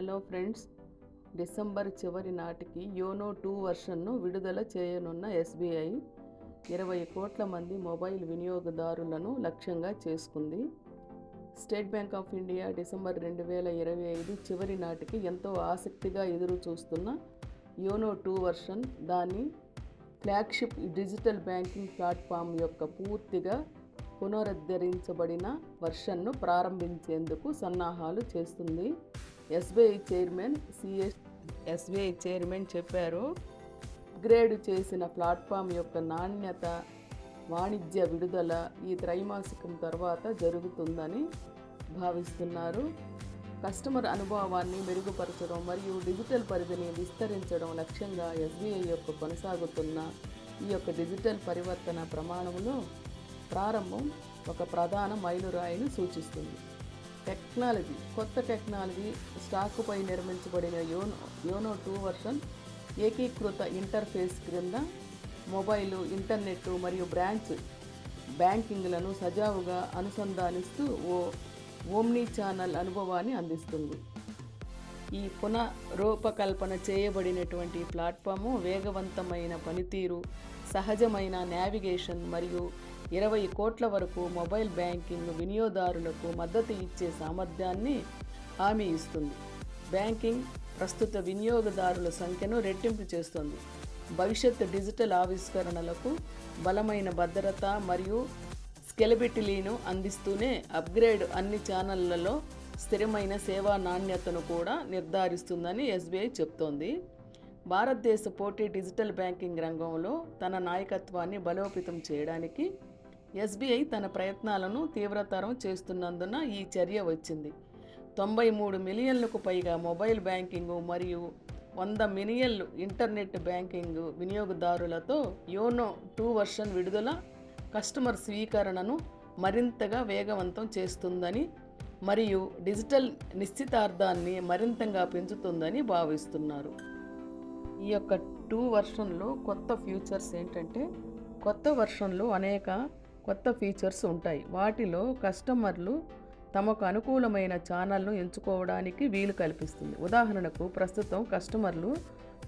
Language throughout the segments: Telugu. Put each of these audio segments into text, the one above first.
హలో ఫ్రెండ్స్ డిసెంబర్ చివరి నాటికి యోనో టూ వర్షన్ను విడుదల చేయనున్న ఎస్బీఐ ఇరవై కోట్ల మంది మొబైల్ వినియోగదారులను లక్ష్యంగా చేసుకుంది. State Bank of India December రెండు వేల ఇరవై ఐదు చివరి నాటికి ఎంతో ఆసక్తిగా ఎదురు చూస్తున్న యోనో టూ వర్షన్ దాని ఫ్లాగ్షిప్ డిజిటల్ బ్యాంకింగ్ ప్లాట్ఫామ్ యొక్క పూర్తిగా పునరుద్ధరించబడిన వర్షన్ను ప్రారంభించేందుకు సన్నాహాలు చేస్తుంది. SBI chairman CS SBI chairman చెప్పారు. అప్గ్రేడ్ చేసిన ప్లాట్ఫామ్ యొక్క నాణ్యత వాణిజ్య విడుదల ఈ త్రైమాసికం తర్వాత జరుగుతుందని భావిస్తున్నారు. కస్టమర్ అనుభవాన్ని మెరుగుపరచడం మరియు డిజిటల్ పరిధిని విస్తరించడం లక్ష్యంగా ఎస్బీఐ యొక్క కొనసాగుతున్న ఈ యొక్క డిజిటల్ పరివర్తన ప్రమాణంలో ప్రారంభం ఒక ప్రధాన మైలురాయిని సూచిస్తుంది. టెక్నాలజీ కొత్త టెక్నాలజీ స్టాకుపై నిర్మించబడిన యోనో యోనో టూ వర్షన్ ఏకీకృత ఇంటర్ఫేస్ క్రింద మొబైలు ఇంటర్నెట్ మరియు బ్రాంచ్ బ్యాంకింగ్లను సజావుగా అనుసంధానిస్తూ ఓ ఓమ్నీ ఛానల్ అనుభవాన్ని అందిస్తుంది. ఈ పునరూపకల్పన చేయబడినటువంటి ప్లాట్ఫాము వేగవంతమైన పనితీరు సహజమైన నావిగేషన్ మరియు ఇరవై కోట్ల వరకు మొబైల్ బ్యాంకింగ్ వినియోగదారులకు మద్దతు ఇచ్చే సామర్థ్యాన్ని హామీ ఇస్తుంది. బ్యాంకింగ్ ప్రస్తుత వినియోగదారుల సంఖ్యను రెట్టింపు చేస్తుంది. భవిష్యత్ డిజిటల్ ఆవిష్కరణలకు బలమైన భద్రత మరియు స్కెలబిటిలీను అందిస్తూనే అప్గ్రేడ్ అన్ని ఛానళ్ళలో స్థిరమైన సేవా నాణ్యతను కూడా నిర్ధారిస్తుందని ఎస్బీఐ చెప్తోంది. భారతదేశ పోటీ డిజిటల్ బ్యాంకింగ్ రంగంలో తన నాయకత్వాన్ని బలోపేతం చేయడానికి ఎస్బీఐ తన ప్రయత్నాలను తీవ్రతరం చేస్తున్నందున ఈ చర్య వచ్చింది. తొంభై మూడు మిలియన్లకు పైగా మొబైల్ బ్యాంకింగ్ మరియు వంద మిలియన్లు ఇంటర్నెట్ బ్యాంకింగ్ వినియోగదారులతో యోనో టూ వర్షన్ విడుదల కస్టమర్ స్వీకరణను మరింతగా వేగవంతం చేస్తుందని మరియు డిజిటల్ నిశ్చితార్థాన్ని మరింతగా పెంచుతుందని భావిస్తున్నారు. ఈ యొక్క టూ వర్షన్లో కొత్త ఫ్యూచర్స్ ఏంటంటే కొత్త వర్షన్లో అనేక కొత్త ఫీచర్స్ ఉంటాయి. వాటిలో కస్టమర్లు తమకు అనుకూలమైన ఛానల్ను ఎంచుకోవడానికి వీలు కల్పిస్తుంది. ఉదాహరణకు ప్రస్తుతం కస్టమర్లు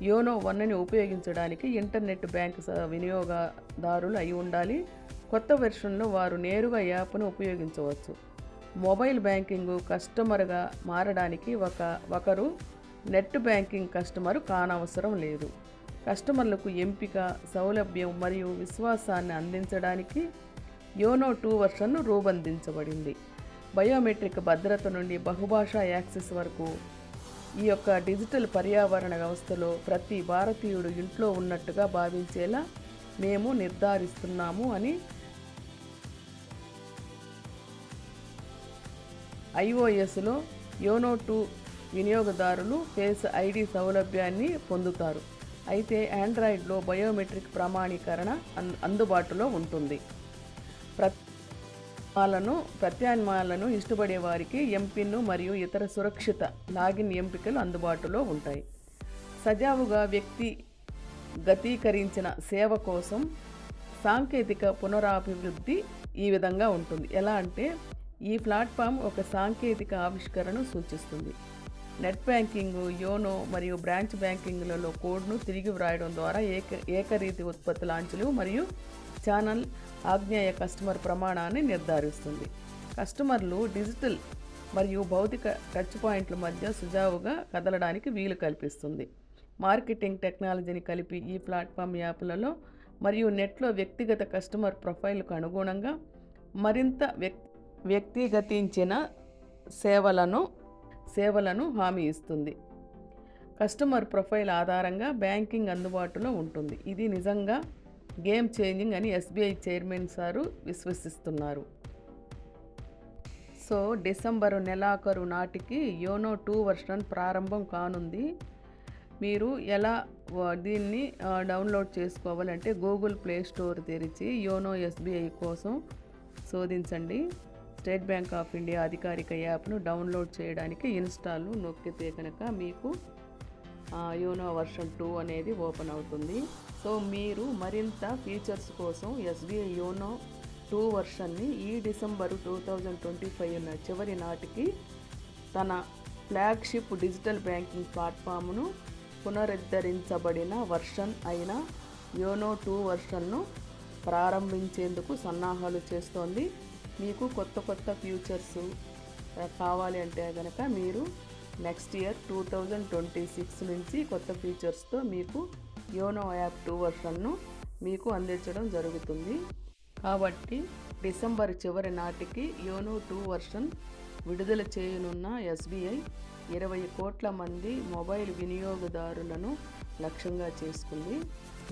యోనో వన్ని ఉపయోగించడానికి ఇంటర్నెట్ బ్యాంక్ స- వినియోగదారులు అయి ఉండాలి. కొత్త వెర్షన్లో వారు నేరుగా యాప్ను ఉపయోగించవచ్చు. మొబైల్ బ్యాంకింగ్ కస్టమర్గా మారడానికి ఒక ఒకరు నెట్ బ్యాంకింగ్ కస్టమర్ కానవసరం లేదు. కస్టమర్లకు ఎంపిక సౌలభ్యం మరియు విశ్వాసాన్ని అందించడానికి యోనో టూ వర్షన్ను రూపొందించబడింది. బయోమెట్రిక్ భద్రత నుండి బహుభాషా యాక్సెస్ వరకు ఈ యొక్క డిజిటల్ పర్యావరణ వ్యవస్థలో ప్రతి భారతీయుడు ఇంట్లో ఉన్నట్టుగా భావించేలా మేము నిర్ధారిస్తున్నాము అని ఐఓఎస్లో యోనో టూ వినియోగదారులు ఫేస్ ఐడి సౌలభ్యాన్ని పొందుతారు. అయితే ఆండ్రాయిడ్లో బయోమెట్రిక్ ప్రామాణీకరణ అందుబాటులో ఉంటుంది. ప్రత్యామ్నాయాలను ప్రత్యామ్నాయాలను ఇష్టపడే వారికి ఎంపిన్ మరియు ఇతర సురక్షిత లాగిన్ ఎంపికలు అందుబాటులో ఉంటాయి. సజావుగా వ్యక్తి గతీకరించిన సేవ కోసం సాంకేతిక పునరాభివృద్ధి ఈ విధంగా ఉంటుంది. ఎలా అంటే ఈ ప్లాట్ఫామ్ ఒక సాంకేతిక ఆవిష్కరణను సూచిస్తుంది. నెట్ బ్యాంకింగ్ యోనో మరియు బ్రాంచ్ బ్యాంకింగ్లలో కోడ్ను తిరిగి వ్రాయడం ద్వారా ఏక ఏకరీతి ఉత్పత్తి లాంచ్లు మరియు ఛానల్ ఆగ్నేయ కస్టమర్ ప్రమాణాన్ని నిర్ధారిస్తుంది. కస్టమర్లు డిజిటల్ మరియు భౌతిక టచ్ పాయింట్ల మధ్య సుజావుగా కదలడానికి వీలు కల్పిస్తుంది. మార్కెటింగ్ టెక్నాలజీని కలిపి ఈ ప్లాట్ఫామ్ యాప్లలో మరియు నెట్లో వ్యక్తిగత కస్టమర్ ప్రొఫైల్కు అనుగుణంగా మరింత వ్యక్ వ్యక్తిగతించిన సేవలను సేవలను హామీ ఇస్తుంది. కస్టమర్ ప్రొఫైల్ ఆధారంగా బ్యాంకింగ్ అందుబాటులో ఉంటుంది. ఇది నిజంగా గేమ్ చేంజింగ్ అని ఎస్బీఐ చైర్మన్ సారు విశ్వసిస్తున్నారు. సో డిసెంబరు నెలాఖరు నాటికి యోనో టూ వర్షన్ ప్రారంభం కానుంది. మీరు ఎలా దీన్ని డౌన్లోడ్ చేసుకోవాలంటే గూగుల్ ప్లే స్టోర్ తెరిచి యోనో ఎస్బీఐ కోసం శోధించండి. స్టేట్ బ్యాంక్ ఆఫ్ ఇండియా అధికారిక యాప్ను డౌన్లోడ్ చేయడానికి ఇన్స్టాల్ నొక్కితే కనుక మీకు యోనో వర్షన్ టూ అనేది ఓపెన్ అవుతుంది. సో మీరు మరింత ఫీచర్స్ కోసం ఎస్బీఐ యోనో టూ వర్షన్ని ఈ December two thousand twenty five చివరి నాటికి తన ఫ్లాగ్షిప్ డిజిటల్ బ్యాంకింగ్ ప్లాట్ఫామ్ను పునరుద్ధరించబడిన వర్షన్ అయిన యోనో టూ వర్షన్ను ప్రారంభించేందుకు సన్నాహాలు చేస్తోంది. మీకు కొత్త కొత్త ఫ్యూచర్స్ కావాలి అంటే కనుక మీరు next year two thousand twenty six నుంచి కొత్త ఫీచర్స్తో మీకు యోనో యాప్ టూ వర్షన్ను మీకు అందించడం జరుగుతుంది. కాబట్టి డిసెంబర్ చివరి నాటికి యోనో టూ వర్షన్ విడుదల చేయనున్న ఎస్బీఐ ఇరవై కోట్ల మంది మొబైల్ వినియోగదారులను లక్ష్యంగా చేసుకుంది.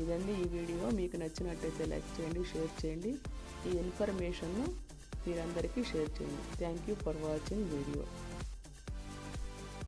ఇదండి ఈ వీడియో. మీకు నచ్చినట్టయితే లైక్ చేయండి షేర్ చేయండి. ఈ ఇన్ఫర్మేషన్ను మీరందరికీ షేర్ చేయండి. Thank you for watching video.